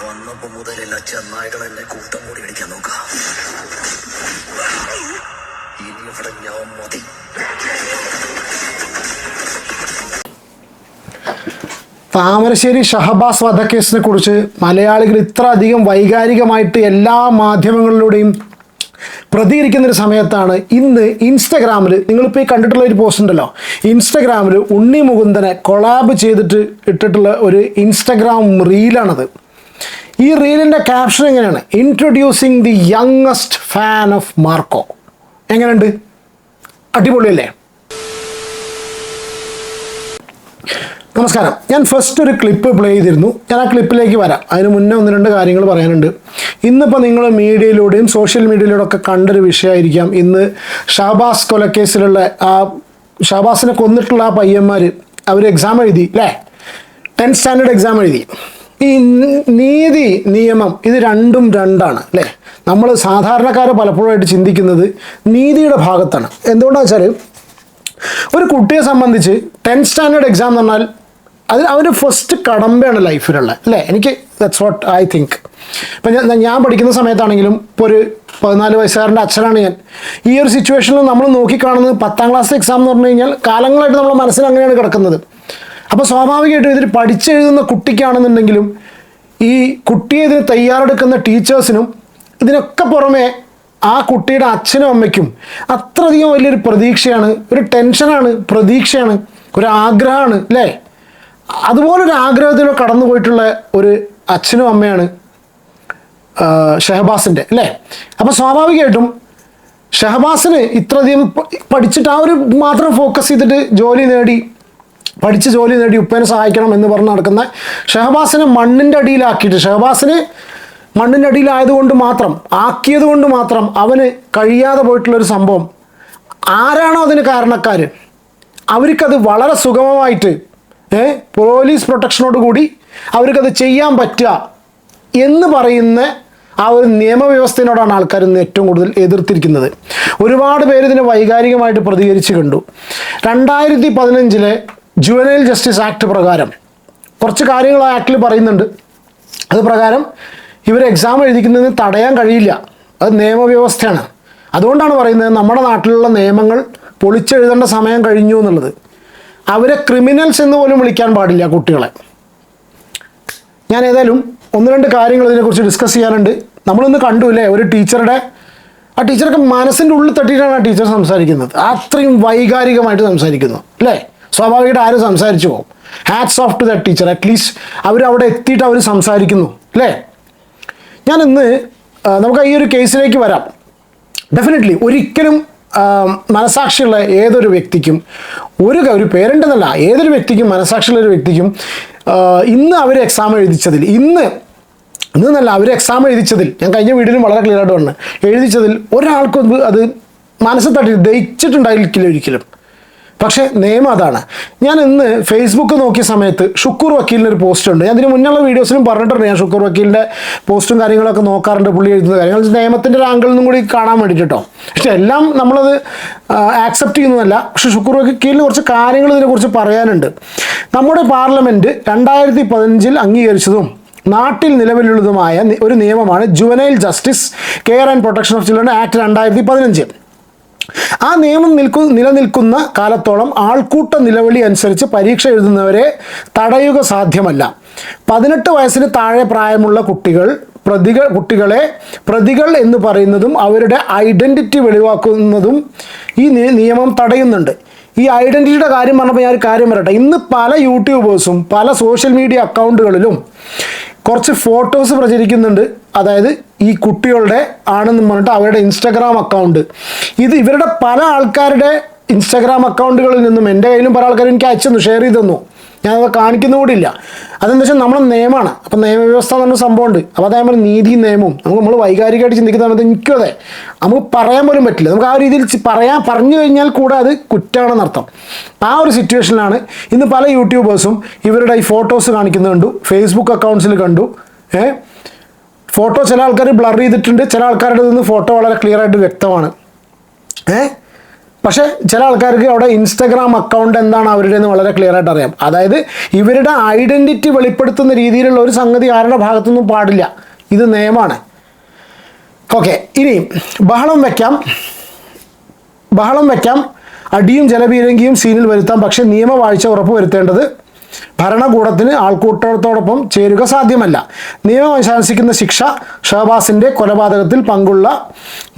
വന്നപ്പോ മുതലുള്ള ചെന്നായികൾ എന്നെ കൂട്ടം കൂടി അടിക്കാൻ നോക്കാം ഞാൻ മതി. താമരശ്ശേരി ഷഹബാസ് വധക്കേസിനെ കുറിച്ച് മലയാളികൾ ഇത്ര അധികം വൈകാരികമായിട്ട് എല്ലാ മാധ്യമങ്ങളിലൂടെയും പ്രതികരിക്കുന്ന ഒരു സമയത്താണ് ഇന്ന് ഇൻസ്റ്റഗ്രാമിൽ നിങ്ങളിപ്പോൾ ഈ കണ്ടിട്ടുള്ള ഒരു പോസ്റ്റ് ഉണ്ടല്ലോ. ഇൻസ്റ്റഗ്രാമിൽ ഉണ്ണി മുകുന്ദനെ കൊളാബ് ചെയ്തിട്ട് ഇട്ടിട്ടുള്ള ഒരു ഇൻസ്റ്റഗ്രാം റീലാണത് ഈ റീലിന്റെ ക്യാപ്ഷൻ എങ്ങനെയാണ്? Introducing the youngest fan of Marco എങ്ങനെയുണ്ട്? അടിപൊളിയല്ലേ? നമസ്കാരം. ഞാൻ ഫസ്റ്റ് ഒരു ക്ലിപ്പ് പ്ലേ ചെയ്തിരുന്നു. ഞാൻ ആ ക്ലിപ്പിലേക്ക് വരാം. അതിന് മുന്നേ ഒന്ന് രണ്ട് കാര്യങ്ങൾ പറയാനുണ്ട്. ഇന്നിപ്പോൾ നിങ്ങൾ മീഡിയയിലൂടെയും സോഷ്യൽ മീഡിയയിലൂടെ ഒക്കെ കണ്ടൊരു വിഷയമായിരിക്കാം. ഇന്ന് ഷാബാസ് കൊലക്കേസിലുള്ള ആ ഷാബാസിനെ കൊന്നിട്ടുള്ള ആ പയ്യന്മാർ അവർ എക്സാം എഴുതി അല്ലേ? ടെൻത്ത് സ്റ്റാൻഡേർഡ് എക്സാം എഴുതി. ഈ നീതി നിയമം ഇത് രണ്ടും രണ്ടാണ് അല്ലേ? നമ്മൾ സാധാരണക്കാർ പലപ്പോഴായിട്ട് ചിന്തിക്കുന്നത് നീതിയുടെ ഭാഗത്താണ്. എന്തുകൊണ്ടാണെന്ന് വെച്ചാൽ ഒരു കുട്ടിയെ സംബന്ധിച്ച് ടെൻത്ത് സ്റ്റാൻഡേർഡ് എക്സാം എന്ന് പറഞ്ഞാൽ അത് അവന്റെ ഫസ്റ്റ് കടമ്പയാണ് ലൈഫിലുള്ള അല്ലേ? എനിക്ക് ദറ്റ്സ് വാട്ട് ഐ തിങ്ക് ഇപ്പം ഞാൻ ഞാൻ പഠിക്കുന്ന സമയത്താണെങ്കിലും ഇപ്പോൾ ഒരു പതിനാല് വയസ്സുകാരന്റെ അച്ഛനാണ് ഞാൻ. ഈ ഒരു സിറ്റുവേഷനിൽ നമ്മൾ നോക്കിക്കാണുന്നത് പത്താം ക്ലാസ് എക്സാം എന്ന് പറഞ്ഞു കഴിഞ്ഞാൽ കാലങ്ങളായിട്ട് നമ്മുടെ മനസ്സിൽ അങ്ങനെയാണ് കിടക്കുന്നത്. അപ്പോൾ സ്വാഭാവികമായിട്ടും ഇതിൽ പഠിച്ചെഴുതുന്ന കുട്ടിക്കാണെന്നുണ്ടെങ്കിലും ഈ കുട്ടിയെ ഇതിന് തയ്യാറെടുക്കുന്ന ടീച്ചേഴ്സിനും ഇതിനൊക്കെ പുറമേ ആ കുട്ടിയുടെ അച്ഛനും അമ്മയ്ക്കും അത്രയധികം വലിയൊരു പ്രതീക്ഷയാണ് ഒരു ടെൻഷനാണ് പ്രതീക്ഷയാണ് ഒരു ആഗ്രഹമാണ് അല്ലേ? അതുപോലൊരു ആഗ്രഹത്തിലൂടെ കടന്നു പോയിട്ടുള്ള ഒരു അച്ഛനും അമ്മയാണ് ഷഹബാസിന്റെ അല്ലേ? അപ്പോൾ സ്വാഭാവികമായിട്ടും ഷഹബാസിന് ഇത്രയധികം പഠിച്ചിട്ട് ആ ഒരു മാത്രം ഫോക്കസ് ചെയ്തിട്ട് ജോലി നേടി. പഠിച്ച് ജോലി നേടി ഉപ്പേനെ സഹായിക്കണം എന്ന് പറഞ്ഞ് നടക്കുന്ന ഷഹബാസിനെ മണ്ണിന്റെ അടിയിലാക്കിയിട്ട് ഷഹബാസിന് മണ്ണിന്റെ അടിയിലായതുകൊണ്ട് മാത്രം ആക്കിയത് കൊണ്ട് മാത്രം അവന് കഴിയാതെ പോയിട്ടുള്ളൊരു സംഭവം. ആരാണോ അതിന് കാരണക്കാർ അവർക്കത് വളരെ സുഗമമായിട്ട് പോലീസ് പ്രൊട്ടക്ഷനോട് കൂടി അവർക്കത് ചെയ്യാൻ പറ്റുക എന്ന് പറയുന്ന ആ ഒരു നിയമവ്യവസ്ഥയോടാണ് ആൾക്കാർ ഇന്ന് ഏറ്റവും കൂടുതൽ എതിർത്തിരിക്കുന്നത്. ഒരുപാട് പേര് ഇതിനെ വൈകാരികമായിട്ട് പ്രതികരിച്ച് കണ്ടു. രണ്ടായിരത്തി പതിനഞ്ചിലെ ജുവനൈൽ ജസ്റ്റിസ് ആക്ട് പ്രകാരം. കുറച്ച് കാര്യങ്ങൾ ആ ആക്ടിൽ പറയുന്നുണ്ട്. അത് പ്രകാരം ഇവർ എക്സാം എഴുതിക്കുന്നതിന് തടയാൻ കഴിയില്ല. അത് നിയമവ്യവസ്ഥയാണ്. അതുകൊണ്ടാണ് പറയുന്നത് നമ്മുടെ നാട്ടിലുള്ള നിയമങ്ങൾ പൊളിച്ചെഴുതേണ്ട സമയം കഴിഞ്ഞു എന്നുള്ളത്. അവരെ ക്രിമിനൽസ് എന്ന് പോലും വിളിക്കാൻ പാടില്ല കുട്ടികളെ. ഞാൻ ഏതായാലും ഒന്ന് രണ്ട് കാര്യങ്ങൾ ഇതിനെക്കുറിച്ച് ഡിസ്കസ് ചെയ്യാനുണ്ട്. നമ്മളിന്ന് കണ്ടു അല്ലേ? ഒരു ടീച്ചറുടെ ആ ടീച്ചറൊക്കെ മനസ്സിന്റെ ഉള്ളിൽ തട്ടിയിട്ടാണ് ആ ടീച്ചർ സംസാരിക്കുന്നത്. അത്രയും വൈകാരികമായിട്ട് സംസാരിക്കുന്നു. അല്ലേ? സ്വാഭാവികമായിട്ട് ആരും സംസാരിച്ചു പോകും? Hats off to the teacher at least അവർ അവിടെ എത്തിയിട്ട് അവർ സംസാരിക്കുന്നു അല്ലേ? ഞാൻ ഇന്ന് നമുക്ക് ഈ ഒരു കേസിലേക്ക് വരാം. ഡെഫിനറ്റ്ലി ഒരിക്കലും മനസാക്ഷിയുള്ള ഏതൊരു വ്യക്തിക്കും ഒരു ഒരു പേരന്റ് എന്നല്ല ഏതൊരു വ്യക്തിക്കും മനസാക്ഷിയുള്ള ഒരു വ്യക്തിക്കും ഇന്ന് അവർ എക്സാം എഴുതിച്ചതിൽ ഇന്ന് ഇന്ന് എന്നല്ല അവർ എക്സാം എഴുതിച്ചതിൽ ഞാൻ കഴിഞ്ഞ വീഡിയോയിലും വളരെ ക്ലിയർ ആയിട്ട് പറഞ്ഞു എഴുതിച്ചതിൽ ഒരാൾക്കും അത് മനസ്സിൽ തട്ടി ദഹിച്ചിട്ടുണ്ടായിരിക്കില്ല ഒരിക്കലും. പക്ഷേ നിയമം അതാണ്. ഞാൻ ഇന്ന് ഫേസ്ബുക്ക് നോക്കിയ സമയത്ത് ഷുക്കൂർ വക്കീലിന്റെ ഒരു പോസ്റ്റ് ഉണ്ട്. ഞാൻ ഇതിന് മുന്നുള്ള വീഡിയോസിലും പറഞ്ഞിട്ടുണ്ട്. ഞാൻ ഷുക്കൂർ വക്കീലിന്റെ പോസ്റ്റും കാര്യങ്ങളൊക്കെ നോക്കാറുണ്ട് പുള്ളി എഴുതുന്ന കാര്യങ്ങൾ. നിയമത്തിന്റെ ഒരു ആംഗിളിൽ നിന്നും കൂടി കാണാൻ വേണ്ടിയിട്ടോ പക്ഷേ എല്ലാം നമ്മളത് ആക്സെപ്റ്റ് ചെയ്യുന്നതല്ല. പക്ഷേ ഷുക്കൂർ വക്കീലിന് കുറച്ച് കാര്യങ്ങൾ ഇതിനെക്കുറിച്ച് പറയാനുണ്ട്. നമ്മുടെ പാർലമെന്റ് രണ്ടായിരത്തി പതിനഞ്ചിൽ അംഗീകരിച്ചതും നാട്ടിൽ നിലവിലുള്ളതുമായ ഒരു നിയമമാണ് juvenile justice care and protection of children act രണ്ടായിരത്തി പതിനഞ്ച് ആ നിയമം നിൽക്കു നിലനിൽക്കുന്ന കാലത്തോളം ആൾക്കൂട്ട നിലവിളി അനുസരിച്ച് പരീക്ഷ എഴുതുന്നവരെ തടയുക സാധ്യമല്ല. പതിനെട്ട് വയസ്സിന് താഴെ പ്രായമുള്ള കുട്ടികൾ പ്രതികൾ കുട്ടികളെ പ്രതികൾ എന്ന് പറയുന്നതും അവരുടെ ഐഡന്റിറ്റി വെളിവാക്കുന്നതും ഈ നിയമം തടയുന്നുണ്ട്. ഈ ഐഡന്റിറ്റിയുടെ കാര്യം പറഞ്ഞപ്പോൾ ഞാൻ ഒരു കാര്യം പറയട്ടെ. ഇന്ന് പല യൂട്യൂബേഴ്സും പല സോഷ്യൽ മീഡിയ അക്കൗണ്ടുകളിലും കുറച്ച് ഫോട്ടോസ് പ്രചരിക്കുന്നുണ്ട്. അതായത് ഈ കുട്ടികളുടെ ആണെന്ന് പറഞ്ഞിട്ട് അവരുടെ ഇൻസ്റ്റാഗ്രാം അക്കൗണ്ട് ഇത് ഇവരുടെ പല ആൾക്കാരുടെ ഇൻസ്റ്റാഗ്രാം അക്കൗണ്ടുകളിൽ നിന്നും എന്റെ കയ്യിലും പല ആൾക്കാരും എനിക്ക് അയച്ചു തന്നു ഷെയർ ചെയ്തു തന്നു. ഞാനത് കാണിക്കുന്ന കൂടി ഇല്ല അതെന്താ വെച്ചാൽ നമ്മുടെ നിയമമാണ്. അപ്പം നിയമവ്യവസ്ഥ എന്ന് പറഞ്ഞ സംഭവമുണ്ട്. അപ്പോൾ അതേപോലെ നീതി നിയമവും. നമുക്ക് നമ്മൾ വൈകാരികമായിട്ട് ചിന്തിക്കുന്ന സമയത്ത് എനിക്കും അതെ. നമുക്ക് പറയാൻ പോലും പറ്റില്ല. നമുക്ക് ആ രീതിയിൽ പറയാൻ പറഞ്ഞു കഴിഞ്ഞാൽ കൂടെ അത് കുറ്റമാണെന്നർത്ഥം ആ ഒരു സിറ്റുവേഷനിലാണ് ഇന്ന് പല യൂട്യൂബേഴ്സും ഇവരുടെ ഈ ഫോട്ടോസ് കാണിക്കുന്നത് കണ്ടു. ഫേസ്ബുക്ക് അക്കൗണ്ട്സിൽ കണ്ടു. ഏ? ഫോട്ടോ ചില ആൾക്കാർ ബ്ലർ ചെയ്തിട്ടുണ്ട്. ചില ആൾക്കാരുടെ നിന്ന് ഫോട്ടോ വളരെ ക്ലിയർ ആയിട്ട് വ്യക്തമാണ്. ഏ? പക്ഷേ ചില ആൾക്കാർക്ക് അവിടെ ഇൻസ്റ്റഗ്രാം അക്കൗണ്ട് എന്താണ് അവരുടെ എന്ന് വളരെ ക്ലിയർ ആയിട്ട് അറിയാം. അതായത് ഇവരുടെ ഐഡന്റിറ്റി വെളിപ്പെടുത്തുന്ന രീതിയിലുള്ള ഒരു സംഗതി ആരുടെ ഭാഗത്തുനിന്നും പാടില്ല. ഇത് നിയമമാണ്. ഓക്കെ ഇനി ബഹളം വയ്ക്കാം ബഹളം വയ്ക്കാം അടിയും ജലപീരങ്കിയും സീനിൽ വരുത്താം. പക്ഷേ നിയമവാഴ്ച ഉറപ്പുവരുത്തേണ്ടത് ഭരണകൂടത്തിന് ആൾക്കൂട്ടത്തോടൊപ്പം ചേരുക സാധ്യമല്ല. നിയമം അനുശാസിക്കുന്ന ശിക്ഷ ഷഹബാസിന്റെ കൊലപാതകത്തിൽ പങ്കുള്ള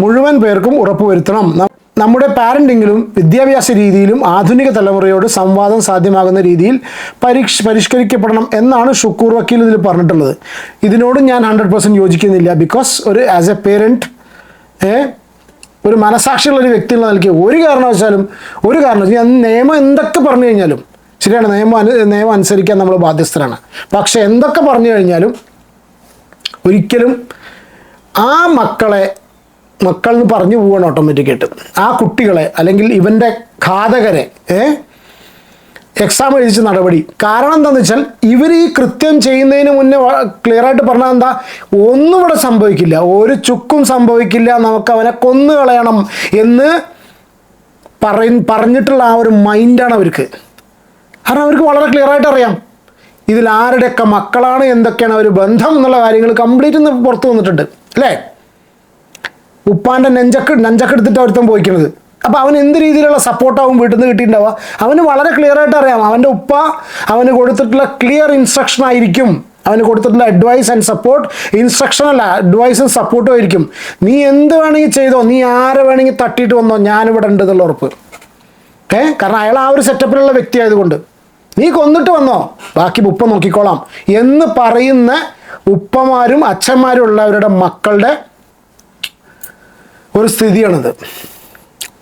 മുഴുവൻ പേർക്കും ഉറപ്പുവരുത്തണം നമ്മുടെ പാരന്റിങ്ങിലും വിദ്യാഭ്യാസ രീതിയിലും ആധുനിക തലമുറയോട് സംവാദം സാധ്യമാകുന്ന രീതിയിൽ പരീക്ഷ പരിഷ്കരിക്കപ്പെടണം എന്നാണ് ഷുക്കൂർ വക്കീൽ ഇതിൽ പറഞ്ഞിട്ടുള്ളത്. ഇതിനോട് ഞാൻ ഹൺഡ്രഡ് പെർസെന്റ് യോജിക്കുന്നില്ല ബിക്കോസ് ഒരു ആസ് എ പേരന്റ് ഒരു മനസാക്ഷിയുള്ള ഒരു വ്യക്തി നിലയ്ക്ക് ഒരു കാരണവശാലും ഒരു കാരണവശാലും ഞാൻ നിയമം എന്തൊക്കെ പറഞ്ഞു കഴിഞ്ഞാലും ശരിയാണ് നിയമം അനു നിയമം അനുസരിക്കാൻ നമ്മൾ ബാധ്യസ്ഥരാണ്. പക്ഷേ എന്തൊക്കെ പറഞ്ഞു കഴിഞ്ഞാലും ഒരിക്കലും ആ മക്കളെ മക്കൾ എന്ന് പറഞ്ഞു പോവാണ് ഓട്ടോമാറ്റിക്കായിട്ട് ആ കുട്ടികളെ അല്ലെങ്കിൽ ഇവന്റെ ഘാതകരെ ഏ? എക്സാം എഴുതിച്ച നടപടി. കാരണം എന്താണെന്ന് വെച്ചാൽ ഇവർ ഈ കൃത്യം ചെയ്യുന്നതിന് മുന്നേ ക്ലിയർ ആയിട്ട് പറഞ്ഞാൽ എന്താ? ഒന്നും ഇവിടെ സംഭവിക്കില്ല. ഒരു ചുക്കും സംഭവിക്കില്ല. നമുക്ക് അവനെ കൊന്നു കളയണം എന്ന് പറയ പറഞ്ഞിട്ടുള്ള ആ ഒരു മൈൻഡാണ് അവർക്ക്. കാരണം അവർക്ക് വളരെ ക്ലിയർ ആയിട്ട് അറിയാം. ഇതിൽ ആരുടെയൊക്കെ മക്കളാണ് എന്തൊക്കെയാണ് ഒരു ബന്ധം എന്നുള്ള കാര്യങ്ങൾ കംപ്ലീറ്റ് ഒന്ന് പുറത്ത് വന്നിട്ടുണ്ട്. അല്ലേ? ഉപ്പാന്റെ നെഞ്ചക്ക് നെഞ്ചക്കെടുത്തിട്ട് ഒരുത്തൻ പോയിക്കുന്നത് അപ്പോൾ അവൻ എന്ത് രീതിയിലുള്ള സപ്പോർട്ടാവും വീട്ടിൽ നിന്ന് കിട്ടിയിട്ടുണ്ടാവുക? അവന് വളരെ ക്ലിയർ ആയിട്ട് അറിയാം. അവന്റെ ഉപ്പ അവന് കൊടുത്തിട്ടുള്ള ക്ലിയർ ഇൻസ്ട്രക്ഷൻ ആയിരിക്കും. അവന് കൊടുത്തിട്ടുള്ള അഡ്വൈസ് ആൻഡ് സപ്പോർട്ട് ഇൻസ്ട്രക്ഷൻ അല്ല അഡ്വൈസും സപ്പോർട്ടും ആയിരിക്കും. നീ എന്ത് വേണമെങ്കിൽ ചെയ്തോ നീ ആരെ വേണമെങ്കിൽ തട്ടിയിട്ട് വന്നോ ഞാനിവിടെ ഉണ്ട് എന്നുള്ള ഉറപ്പ്. ഏ? കാരണം അയാൾ ആ ഒരു സെറ്റപ്പിലുള്ള വ്യക്തി ആയതുകൊണ്ട് നീ കൊന്നിട്ട് വന്നോ? ബാക്കി ഉപ്പ നോക്കിക്കോളാം. എന്ന് പറയുന്ന ഉപ്പമാരും അച്ഛന്മാരും ഉള്ളവരുടെ മക്കളുടെ ഒരു സ്ഥിതിയാണിത്.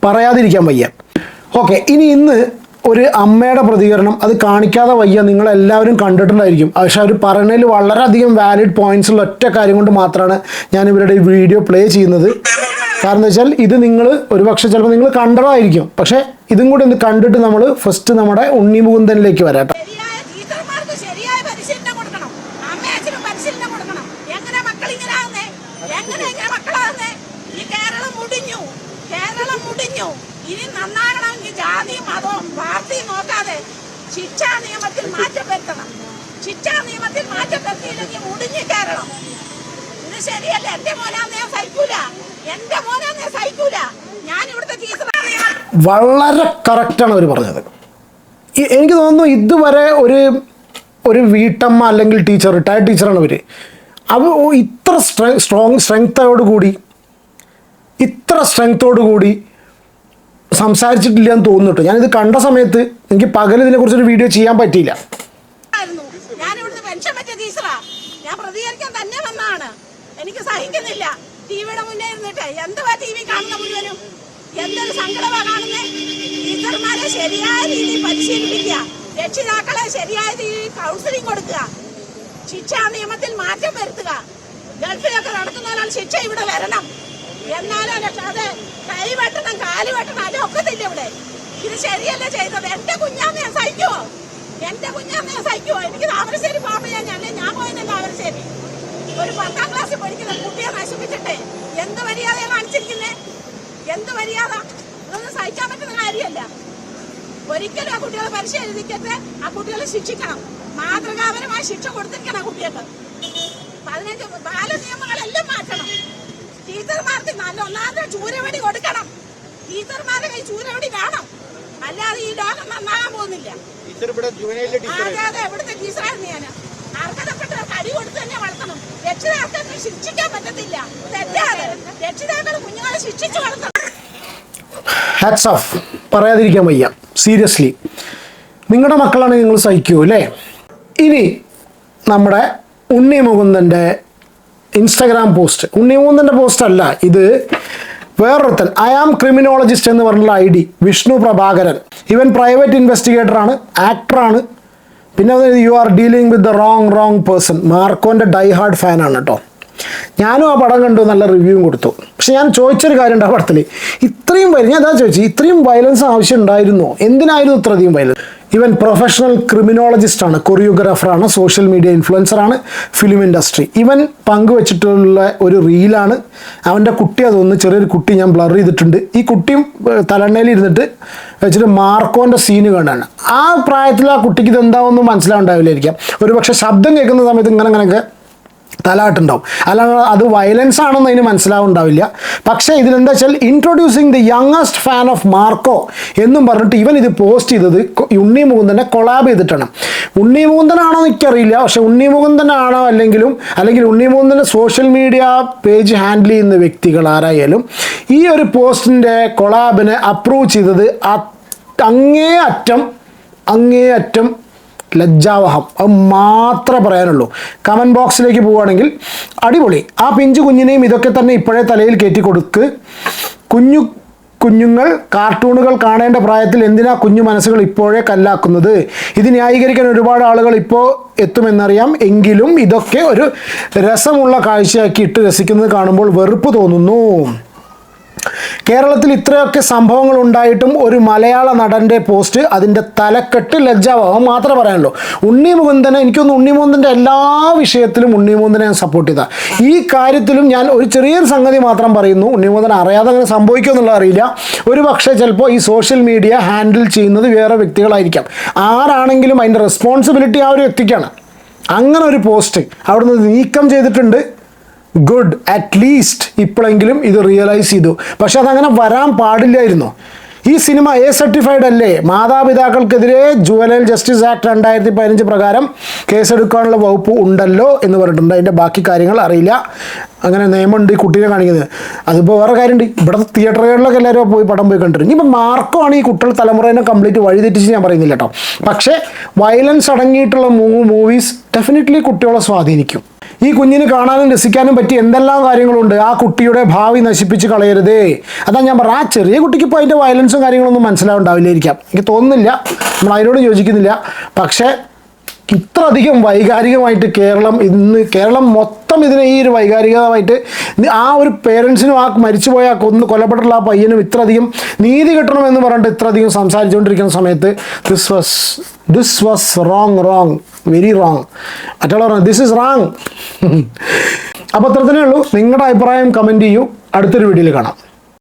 പറയാതിരിക്കാൻ വയ്യ. ഓക്കെ ഇനി ഇന്ന് ഒരു അമ്മയുടെ പ്രതികരണം അത് കാണിക്കാതെ വയ്യ. നിങ്ങളെല്ലാവരും കണ്ടിട്ടുണ്ടായിരിക്കും. പക്ഷെ അവർ പറയണതിൽ വളരെയധികം വാലിഡ് പോയിന്റ്സ് ഉള്ള ഒറ്റ കാര്യം കൊണ്ട് മാത്രമാണ് ഞാൻ ഇവരുടെ ഈ വീഡിയോ പ്ലേ ചെയ്യുന്നത്. കാരണം എന്താ വെച്ചാൽ ഇത് നിങ്ങൾ ഒരുപക്ഷെ ചിലപ്പോൾ നിങ്ങൾ കണ്ടതായിരിക്കും. പക്ഷേ ഇതും കൂടി ഒന്ന് കണ്ടിട്ട് നമ്മൾ ഫസ്റ്റ് നമ്മുടെ ഉണ്ണി മുകുന്ദനിലേക്ക് വരാം കേട്ടോ ശരിയായ ടീച്ചർമാർക്ക് ശരിയായ പരിശീലനം കൊടുക്കണം അമ്മയച്ഛനും പരിശീലനം കൊടുക്കണം എങ്ങനെ മക്കൾ ഇങ്ങനെ ആകുന്നേ എങ്ങനെ ഇങ്ങനെ മക്കളാകുന്നേ ഈ കേരളം മുടിഞ്ഞു. കേരളം മുടിഞ്ഞു. ഇനി നന്നാകണമെങ്കിൽ ജാതി മതവും പാർട്ടിയും നോക്കാതെ ശിക്ഷാ നിയമത്തിൽ മാറ്റം വരുത്തണം ശിക്ഷാ നിയമത്തിൽ മാറ്റം വരുത്തിയില്ലെങ്കിൽ മുടിഞ്ഞു കേരളം ഇത് ശരിയല്ല. എന്റെ മോനാന്ന് ഞാൻ സഹിക്കൂല. എന്റെ മോനാന്ന് ഞാൻ സഹിക്കൂല. ഞാൻ ഇവിടുത്തെ ടീച്ചറാണ് വളരെ കറക്റ്റാണ് അവർ പറഞ്ഞത്. എനിക്ക് തോന്നുന്നു ഇതുവരെ ഒരു ഒരു വീട്ടമ്മ അല്ലെങ്കിൽ ടീച്ചർ റിട്ടയർഡ് ടീച്ചറാണ് അവർ അവ ഇത്ര സ്ട്രോങ് സ്ട്രെങ്തോട് കൂടി ഇത്ര സ്ട്രെങ്തോട് കൂടി സംസാരിച്ചിട്ടില്ല എന്ന് തോന്നുന്നു ഞാനിത് കണ്ട സമയത്ത് എനിക്ക് പകൽ ഇതിനെക്കുറിച്ചൊരു വീഡിയോ ചെയ്യാൻ പറ്റിയില്ല. ഞാൻ പ്രതികരിക്കാൻ തന്നെ വന്നാണ് എനിക്ക് സഹിക്കുന്നില്ല. മുന്നേ എന്തുവാ കാണുന്ന എന്തൊരു ശരിയായ രക്ഷിതാക്കളെ ശരിയായ രീതിയിൽ കൗൺസിലിംഗ് കൊടുക്കുക. ശിക്ഷാ നിയമത്തിൽ മാറ്റം വരുത്തുക. ഗൾഫിലൊക്കെ നടത്തുന്നതിനാൽ ശിക്ഷ ഇവിടെ വരണം. എന്നാലും രക്ഷ- അത് കൈ വെട്ടണം കാൽ വെട്ടണം അത് ഒക്കത്തില്ല ഇവിടെ. ഇത് ശരിയല്ല ചെയ്തത്? എന്റെ കുഞ്ഞാന്ന് ഞാൻ സഹിക്കുവോ? എന്റെ കുഞ്ഞാന്ന് ഞാൻ സഹിക്കുവോ? എനിക്ക് താമരശ്ശേരി പോകുമ്പോ ഞാൻ ഞാൻ ഞാൻ പോയില്ല താമരശ്ശേരി. ഒരു പത്താം ക്ലാസ്സിൽ പഠിക്കുന്ന കുട്ടിയെ നശിപ്പിച്ചിട്ട് എന്ത് മര്യാദയെ കാണിച്ചിരിക്കുന്നേ? എന്ത് മര്യാദ? ഇതൊന്നും സഹിക്കാൻ പറ്റുന്ന കാര്യമല്ല. ഒരിക്കലും ആ കുട്ടികളെ പരിശീലിക്കട്ടെ ആ കുട്ടികളെ ശിക്ഷിക്കണം. മാതൃകാപരമായ ശിക്ഷ കൊടുത്തിരിക്കണം ആ കുട്ടികൾക്ക്. പതിനഞ്ച് ബാല നിയമങ്ങളെല്ലാം മാറ്റണം. ടീച്ചർമാർക്ക് നല്ല ഒന്നാമത്തെ ചൂരവടി കൊടുക്കണം. ടീച്ചർമാരുടെ കൈ ചൂരവടി വേണം. അല്ലാതെ ഈ ലോകം നന്നാകാൻ പോകുന്നില്ല. അതെ അതെ? ഇവിടുത്തെ ടീച്ചറായിരുന്നു ഞാൻ അർഹതപ്പെട്ടവർക്ക് അടി കൊടുത്ത് തന്നെ വളർത്തണം. രക്ഷിതാക്കളെ ശിക്ഷിക്കാൻ പറ്റത്തില്ല. തെറ്റാതെ രക്ഷിതാക്കൾ കുഞ്ഞുങ്ങളെ ശിക്ഷിച്ചു വളർത്തണം. ഹാറ്റ്സ് ഓഫ് പറയാതിരിക്കാൻ വയ്യ. സീരിയസ്ലി നിങ്ങളുടെ മക്കളാണ് നിങ്ങൾ സഹിക്കൂ അല്ലേ? ഇനി നമ്മുടെ ഉണ്ണി മുകുന്ദന്റെ ഇൻസ്റ്റഗ്രാം പോസ്റ്റ് ഉണ്ണിമൂന്നിന്റെ പോസ്റ്റ് അല്ല ഇത് വേറൊരുത്തൻ. ഐ ആം ക്രിമിനോളജിസ്റ്റ് എന്ന് പറഞ്ഞുള്ള ഐ ഡി വിഷ്ണു പ്രഭാകരൻ. ഇവൻ പ്രൈവറ്റ് ഇൻവെസ്റ്റിഗേറ്ററാണ് ആക്ടറാണ് പിന്നെ you are dealing with the wrong wrong person മാർക്കോന്റെ die hard ഫാനാണ് കേട്ടോ ഞാനും ആ പടം കണ്ടു നല്ല റിവ്യൂവും കൊടുത്തു. പക്ഷെ ഞാൻ ചോദിച്ചൊരു കാര്യമുണ്ട് ആ പടത്തിൽ ഇത്രയും വൈ- ഞാൻ അതാ ചോദിച്ചു ഇത്രയും വയലൻസ് ആവശ്യം ഉണ്ടായിരുന്നോ? എന്തിനായിരുന്നു ഇത്രയധികം വയലൻസ് ഇവൻ പ്രൊഫഷണൽ ക്രിമിനോളജിസ്റ്റ് ക്രിമിനോളജിസ്റ്റാണ് കൊറിയോഗ്രാഫറാണ് സോഷ്യൽ മീഡിയ ഇൻഫ്ലുവൻസറാണ് ഫിലിം ഇൻഡസ്ട്രി ഇവൻ പങ്കുവച്ചിട്ടുള്ള ഒരു റീലാണ് അവന്റെ കുട്ടി അതൊന്ന് ചെറിയൊരു കുട്ടി ഞാൻ ബ്ലർ ചെയ്തിട്ടുണ്ട്. ഈ കുട്ടിയും തലണ്ണയിൽ ഇരുന്നിട്ട് വെച്ചിട്ട് മാർക്കോന്റെ സീന് കാണാണ്. ആ പ്രായത്തിൽ ആ കുട്ടിക്ക് ഇത് എന്താണെന്നും മനസ്സിലാവുണ്ടാവില്ലായിരിക്കാം. ഒരു പക്ഷേ ശബ്ദം കേൾക്കുന്ന സമയത്ത് ഇങ്ങനെ ഇങ്ങനെയൊക്കെ തലാട്ടുണ്ടാവും. അല്ലാതെ അത് വയലൻസ് ആണെന്ന് അതിന് മനസ്സിലാവുണ്ടാവില്ല. പക്ഷേ ഇതിലെന്താ വെച്ചാൽ introducing the youngest fan of Marco എന്നും പറഞ്ഞിട്ട് ഇവൻ ഇത് പോസ്റ്റ് ചെയ്തത് ഉണ്ണി മുകുന്ദനെ കൊളാബ് ചെയ്തിട്ടാണ്. ഉണ്ണി മുകുന്ദനാണോ എനിക്കറിയില്ല. പക്ഷേ ഉണ്ണി മുകുന്ദനാണോ അല്ലെങ്കിലും അല്ലെങ്കിൽ ഉണ്ണി മുകുന്ദന്റെ സോഷ്യൽ മീഡിയ പേജ് ഹാൻഡിൽ ചെയ്യുന്ന വ്യക്തികൾ ആരായാലും ഈ ഒരു പോസ്റ്റിന്റെ കൊളാബിനെ അപ്രൂവ് ചെയ്തത് അങ്ങേ അറ്റം അങ്ങേ അറ്റം ലജ്ജാവഹം. അത് മാത്രമേ പറയാനുള്ളൂ. കമന്റ് ബോക്സിലേക്ക് പോവുകയാണെങ്കിൽ അടിപൊളി. ആ പിഞ്ചു കുഞ്ഞിനെയും ഇതൊക്കെ തന്നെ ഇപ്പോഴേ തലയിൽ കയറ്റി കൊടുക്ക്. കുഞ്ഞു കുഞ്ഞുങ്ങൾ കാർട്ടൂണുകൾ കാണേണ്ട പ്രായത്തിൽ എന്തിനാ കുഞ്ഞു മനസ്സുകൾ ഇപ്പോഴേ കല്ലാക്കുന്നത്? ഇത് ന്യായീകരിക്കാൻ ഒരുപാട് ആളുകൾ ഇപ്പോൾ എത്തുമെന്നറിയാം. എങ്കിലും ഇതൊക്കെ ഒരു രസമുള്ള കാഴ്ചയാക്കി ഇട്ട് രസിക്കുന്നത് കാണുമ്പോൾ വെറുപ്പ് തോന്നുന്നു. കേരളത്തിൽ ഇത്രയൊക്കെ സംഭവങ്ങൾ ഉണ്ടായിട്ടും ഒരു മലയാള നടന്റെ പോസ്റ്റ് അതിന്റെ തലക്കെട്ട് ലജ്ജാവാകും മാത്രമേ പറയാനുള്ളൂ. ഉണ്ണി മുകുന്ദനെ എനിക്കൊന്ന് ഉണ്ണി മുകുന്ദന്റെ എല്ലാ വിഷയത്തിലും ഉണ്ണി മുകുന്ദനെ ഞാൻ സപ്പോർട്ട് ചെയ്ത. ഈ കാര്യത്തിലും ഞാൻ ഒരു ചെറിയൊരു സംഗതി മാത്രം പറയുന്നു. ഉണ്ണി മുകുന്ദൻ അറിയാതെ അങ്ങനെ സംഭവിക്കുമോ എന്നുള്ളത് അറിയില്ല. ഒരു പക്ഷേ ചിലപ്പോൾ ഈ സോഷ്യൽ മീഡിയ ഹാൻഡിൽ ചെയ്യുന്നത് വേറെ വ്യക്തികളായിരിക്കാം. ആരാണെങ്കിലും അതിന്റെ റെസ്പോൺസിബിലിറ്റി ആ ഒരു വ്യക്തിക്കാണ്. അങ്ങനെ ഒരു പോസ്റ്റ് അവിടുന്ന് നീക്കം ചെയ്തിട്ടുണ്ട്. ഗുഡ് അറ്റ്ലീസ്റ്റ് ഇപ്പോഴെങ്കിലും ഇത് റിയലൈസ് ചെയ്തു. പക്ഷെ അതങ്ങനെ വരാൻ പാടില്ലായിരുന്നു. ഈ സിനിമ എ സർട്ടിഫൈഡ് അല്ലേ? മാതാപിതാക്കൾക്കെതിരെ ജുവനൈൽ ജസ്റ്റിസ് ആക്ട് രണ്ടായിരത്തി പതിനഞ്ച് പ്രകാരം കേസെടുക്കാനുള്ള വകുപ്പ് ഉണ്ടല്ലോ എന്ന് പറഞ്ഞിട്ടുണ്ട്. അതിന്റെ ബാക്കി കാര്യങ്ങൾ അറിയില്ല. അങ്ങനെ നിയമമുണ്ട് ഈ കുട്ടീനെ കാണിക്കുന്നത്. അതിപ്പോൾ വേറെ കാര്യമുണ്ട്. ഇവിടുത്തെ തിയേറ്ററുകളിലൊക്കെ എല്ലാവരും പോയി പടം പോയി കണ്ടിരുന്നു ഇപ്പം മാർക്കോ ആണ് ഈ കുട്ടികൾ തലമുറേനെ കംപ്ലീറ്റ് വഴിതെറ്റിച്ച് ഞാൻ പറയുന്നില്ല കേട്ടോ. പക്ഷേ വയലൻസ് അടങ്ങിയിട്ടുള്ള മൂവീസ് ഡെഫിനറ്റ്ലി കുട്ടികളെ സ്വാധീനിക്കും. ഈ കുഞ്ഞിന് കാണാനും രസിക്കാനും പറ്റിയ എന്തെല്ലാം കാര്യങ്ങളുണ്ട്? ആ കുട്ടിയുടെ ഭാവി നശിപ്പിച്ച് കളയരുതേ. അതാ ഞാൻ പറഞ്ഞ. ആ ചെറിയ കുട്ടിക്ക് ഇപ്പോൾ അതിന്റെ വയലൻസും കാര്യങ്ങളൊന്നും മനസ്സിലാവുണ്ടാവില്ലായിരിക്കാം. എനിക്ക് തോന്നുന്നില്ല. നമ്മൾ അതിനോട് യോജിക്കുന്നില്ല. പക്ഷേ ഇത്ര അധികം വൈകാരികമായിട്ട് കേരളം ഇന്ന് കേരളം മൊത്തം ഇതിനെ ഈ ഒരു വൈകാരികമായിട്ട് ആ ഒരു പേരൻസിനും ആ മരിച്ചുപോയ കൊന്ന് കൊല്ലപ്പെട്ടുള്ള ആ പയ്യനും ഇത്ര അധികം നീതി കിട്ടണമെന്ന് പറഞ്ഞിട്ട് ഇത്ര അധികം സംസാരിച്ചുകൊണ്ടിരിക്കുന്ന സമയത്ത് this was this was wrong wrong very wrong മറ്റുള്ള പറഞ്ഞു ദിസ് ഇസ് റാങ് അപ്പോൾ തന്നെ ഉള്ളൂ. നിങ്ങളുടെ അഭിപ്രായം കമന്റ് ചെയ്യൂ. അടുത്തൊരു വീഡിയോയിൽ കാണാം.